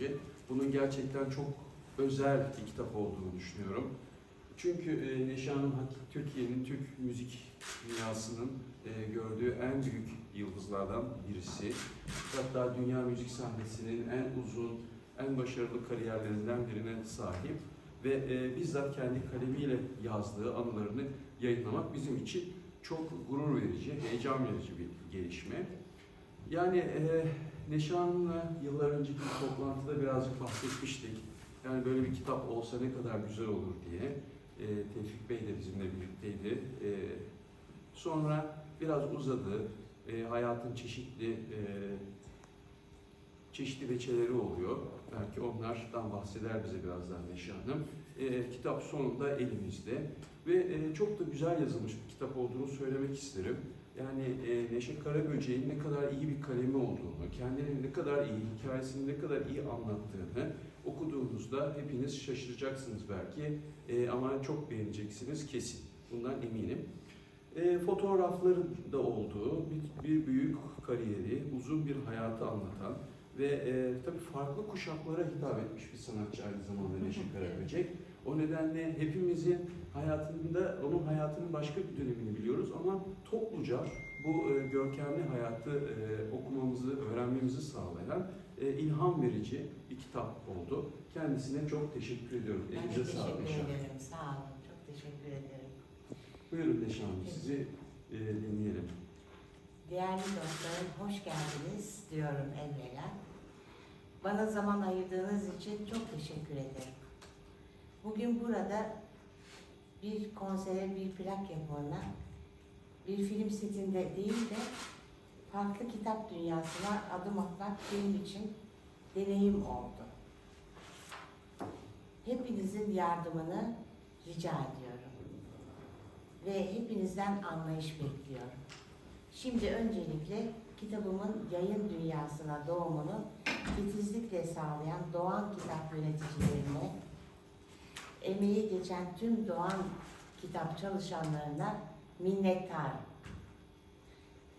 proje. Bunun gerçekten çok özel bir kitap olduğunu düşünüyorum. Çünkü e, Neşe Hanım Türkiye'nin, Türk müzik dünyasının e, gördüğü en büyük yıldızlardan birisi. Hatta dünya müzik sahnesinin en uzun, en başarılı kariyerlerinden birine sahip ve e, bizzat kendi kalemiyle yazdığı anılarını yayınlamak bizim için çok gurur verici, heyecan verici bir gelişme. Yani Neşe Hanım'la yıllar önceki bir toplantıda birazcık bahsetmiştik. Yani böyle bir kitap olsa ne kadar güzel olur diye. E, Tevfik Bey de bizimle birlikteydi. E, sonra biraz uzadı. E, hayatın çeşitli e, çeşitli veçeleri oluyor. Belki onlardan bahseder bize birazdan Neşe Hanım. E, kitap sonunda elimizde ve e, çok da güzel yazılmış bir kitap olduğunu söylemek isterim. Yani e, Neşe Karaböcek'in ne kadar iyi bir kalemi olduğunu, kendini ne kadar iyi, hikayesini ne kadar iyi anlattığını okuduğunuzda hepiniz şaşıracaksınız belki E, ama çok beğeneceksiniz kesin. Bundan eminim. E, fotoğrafları da olduğu bir, bir büyük kariyeri, uzun bir hayatı anlatan ve e, tabii farklı kuşaklara hitap etmiş bir sanatçı aynı zamanda Neşe Karaböcek. O nedenle hepimizin hayatında, onun hayatının başka bir dönemini biliyoruz ama topluca bu e, görkemli hayatı e, okumamızı, öğrenmemizi sağlayan e, ilham verici bir kitap oldu. Kendisine çok teşekkür ediyorum. Ben Elinize teşekkür sağlık ederim. Sağ olun. Çok teşekkür ederim. Buyurun Neşe Hanım, sizi e, dinleyelim. Değerli dostlarım, hoş geldiniz diyorum evvela. Bana zaman ayırdığınız için çok teşekkür ederim. Bugün burada bir konsere, bir plak yapımına, bir film setinde değil de farklı kitap dünyasına adım atmak benim için deneyim oldu. Hepinizin yardımını rica ediyorum. Ve hepinizden anlayış bekliyorum. Şimdi öncelikle kitabımın yayın dünyasına doğumunu titizlikle sağlayan Doğan Kitap yöneticilerine, emeği geçen tüm Doğan Kitap çalışanlarına minnettarım.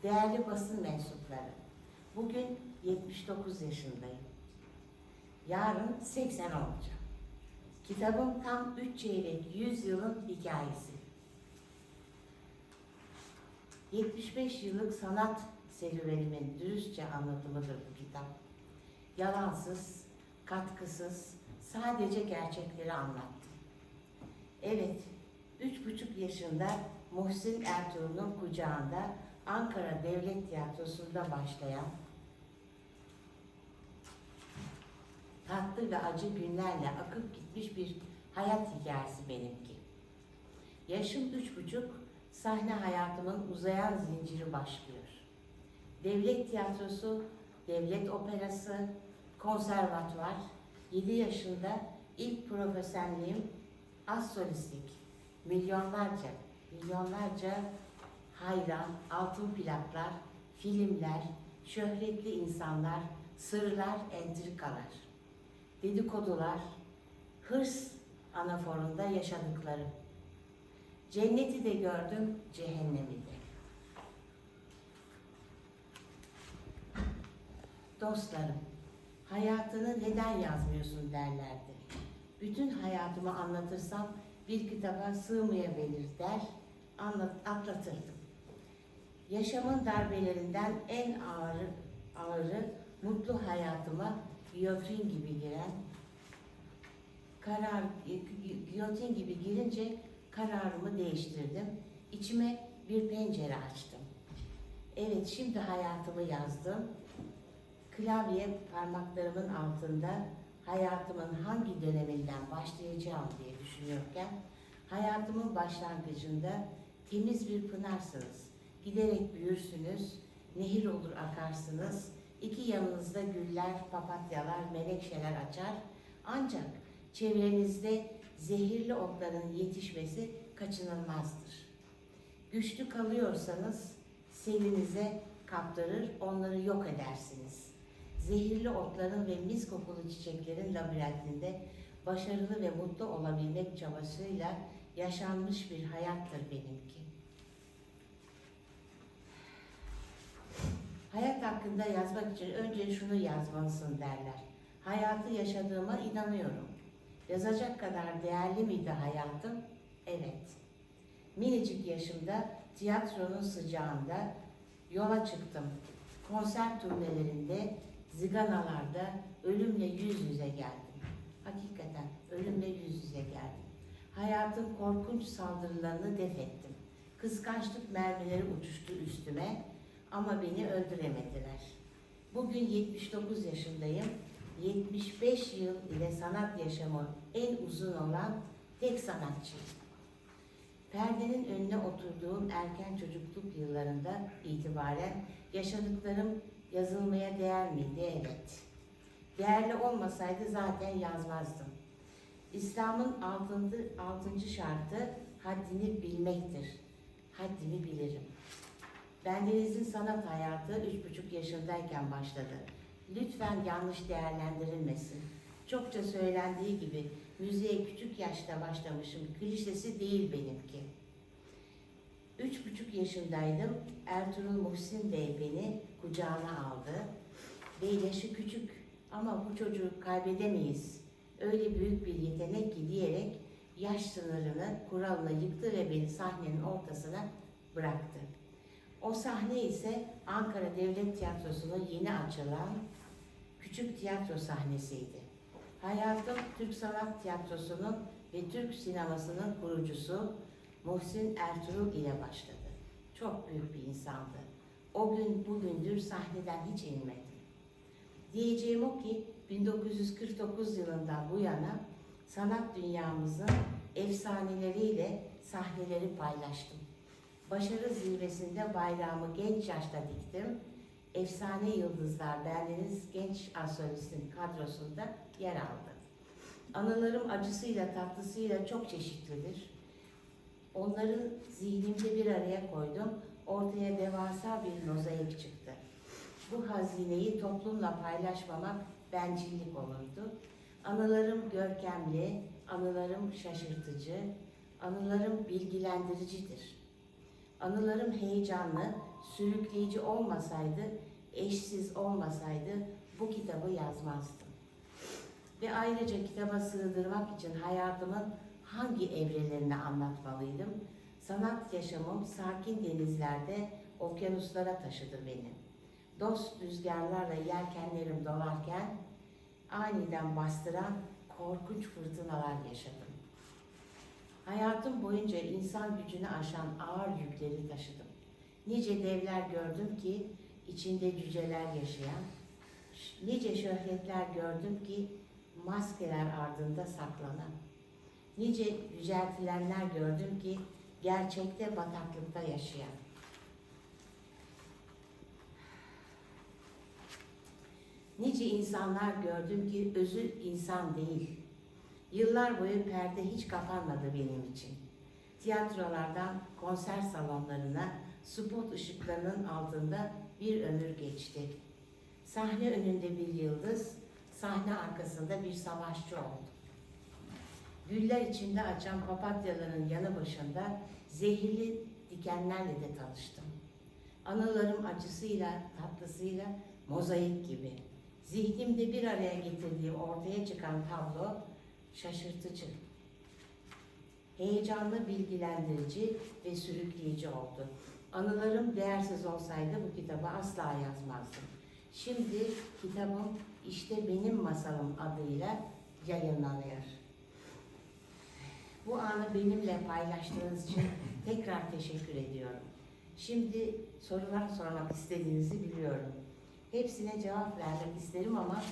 Değerli basın mensupları, bugün 79 yaşındayım. Yarın 80 olacağım. Kitabım tam 3 çeyrek 100 yılın hikayesi. 75 yıllık sanat serüvenimin dürüstçe anlatımıdır bu kitap. Yalansız, katkısız, sadece gerçekleri anlattım. Evet, üç buçuk yaşında Muhsin Ertuğrul'un kucağında Ankara Devlet Tiyatrosu'nda başlayan tatlı ve acı günlerle akıp gitmiş bir hayat hikayesi benimki. Yaşım üç buçuk, sahne hayatımın uzayan zinciri başlıyor. Devlet tiyatrosu, devlet operası, konservatuvar, 7 yaşında ilk profesyonelliğim az solistlik, milyonlarca, milyonlarca hayran, altın plaklar, filmler, şöhretli insanlar, sırlar, entrikalar, dedikodular, hırs anaforunda yaşadıklarım. Cenneti de gördüm, cehennemi de. Dostlarım, hayatını neden yazmıyorsun derlerdi. Bütün hayatımı anlatırsam bir kitaba sığmayabilir der, anlat, atlatırdım. Yaşamın darbelerinden en ağırı, ağırı mutlu hayatıma giyotin gibi giren, karar, giyotin gibi girince kararımı değiştirdim. İçime bir pencere açtım. Evet, şimdi hayatımı yazdım. Klavye parmaklarımın altında hayatımın hangi döneminden başlayacağım diye düşünüyorken hayatımın başlangıcında temiz bir pınarsınız. Giderek büyürsünüz, nehir olur akarsınız. İki yanınızda güller, papatyalar, menekşeler açar. Ancak çevrenizde zehirli otların yetişmesi kaçınılmazdır. Güçlü kalıyorsanız selinize kaptırır, onları yok edersiniz. Zehirli otların ve mis kokulu çiçeklerin labirentinde başarılı ve mutlu olabilmek çabasıyla yaşanmış bir hayattır benimki. Hayat hakkında yazmak için önce şunu yazmalısın derler. Hayatı yaşadığıma inanıyorum. Yazacak kadar değerli miydi hayatım? Evet. Minicik yaşımda tiyatronun sıcağında yola çıktım. Konser turnelerinde, ziganalarda ölümle yüz yüze geldim. Hakikaten ölümle yüz yüze geldim. Hayatın korkunç saldırılarını def ettim. Kıskançlık mermileri uçuştu üstüme ama beni öldüremediler. Bugün 79 yaşındayım. 75 yıl ile sanat yaşamı en uzun olan tek sanatçıyım. Perdenin önüne oturduğum erken çocukluk yıllarında itibaren yaşadıklarım yazılmaya değer miydi? Evet. Değerli olmasaydı zaten yazmazdım. İslam'ın altıncı, altıncı şartı haddini bilmektir. Haddimi bilirim. Bendenizin sanat hayatı üç buçuk yaşındayken başladı. Lütfen yanlış değerlendirilmesin. Çokça söylendiği gibi müziğe küçük yaşta başlamışım klişesi değil benimki. Üç buçuk yaşındaydım. Ertuğrul Muhsin Bey beni kucağına aldı. Bey yaşı küçük ama bu çocuğu kaybedemeyiz. Öyle büyük bir yetenek ki diyerek yaş sınırını, kuralını yıktı ve beni sahnenin ortasına bıraktı. O sahne ise Ankara Devlet Tiyatrosu'nun yeni açılan küçük tiyatro sahnesiydi. Hayatım Türk Sanat Tiyatrosu'nun ve Türk sinemasının kurucusu Muhsin Ertuğrul ile başladı. Çok büyük bir insandı. O gün bugündür sahneden hiç inmedim. Diyeceğim o ki 1949 yılından bu yana sanat dünyamızın efsaneleriyle sahneleri paylaştım. Başarı zirvesinde bayrağımı genç yaşta diktim. Efsane Yıldızlar Bendeniz Genç Asolist'in kadrosunda yer aldı. Anılarım acısıyla tatlısıyla çok çeşitlidir. Onları zihnimde bir araya koydum. Ortaya devasa bir mozaik çıktı. Bu hazineyi toplumla paylaşmamak bencillik olurdu. Anılarım görkemli, anılarım şaşırtıcı, anılarım bilgilendiricidir. Anılarım heyecanlı, sürükleyici olmasaydı, eşsiz olmasaydı bu kitabı yazmazdım. Ve ayrıca kitaba sığdırmak için hayatımın hangi evrelerini anlatmalıydım? Sanat yaşamım sakin denizlerde, okyanuslara taşıdı beni. Dost rüzgarlarla yelkenlerim dolarken aniden bastıran korkunç fırtınalar yaşadım. Hayatım boyunca insan gücünü aşan ağır yükleri taşıdım. Nice devler gördüm ki içinde cüceler yaşayan, nice şöhretler gördüm ki maskeler ardında saklanan, nice yüceltilenler gördüm ki gerçekte bataklıkta yaşayan. Nice insanlar gördüm ki özü insan değil. Yıllar boyu perde hiç kapanmadı benim için. Tiyatrolardan konser salonlarına, spot ışıklarının altında bir ömür geçti. Sahne önünde bir yıldız, sahne arkasında bir savaşçı oldu. Güller içinde açan papatyaların yanı başında zehirli dikenlerle de tanıştım. Anılarım acısıyla, tatlısıyla mozaik gibi. Zihnimde bir araya getirdiğim ortaya çıkan tablo şaşırtıcı, heyecanlı, bilgilendirici ve sürükleyici oldu. Anılarım değersiz olsaydı bu kitabı asla yazmazdım. Şimdi kitabım İşte Benim Masalım adıyla yayınlanıyor. Bu anı benimle paylaştığınız için tekrar teşekkür ediyorum. Şimdi sorular sormak istediğinizi biliyorum. Hepsine cevap vermek isterim ama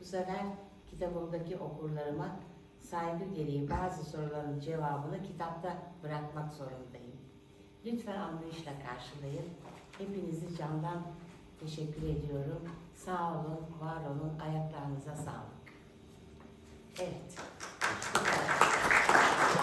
bu sefer kitabımdaki okurlarıma saygı gereği bazı soruların cevabını kitapta bırakmak zorundayım. Lütfen anlayışla karşılayın. Hepinizi candan teşekkür ediyorum. Sağ olun, var olun, ayaklarınıza sağlık. Evet.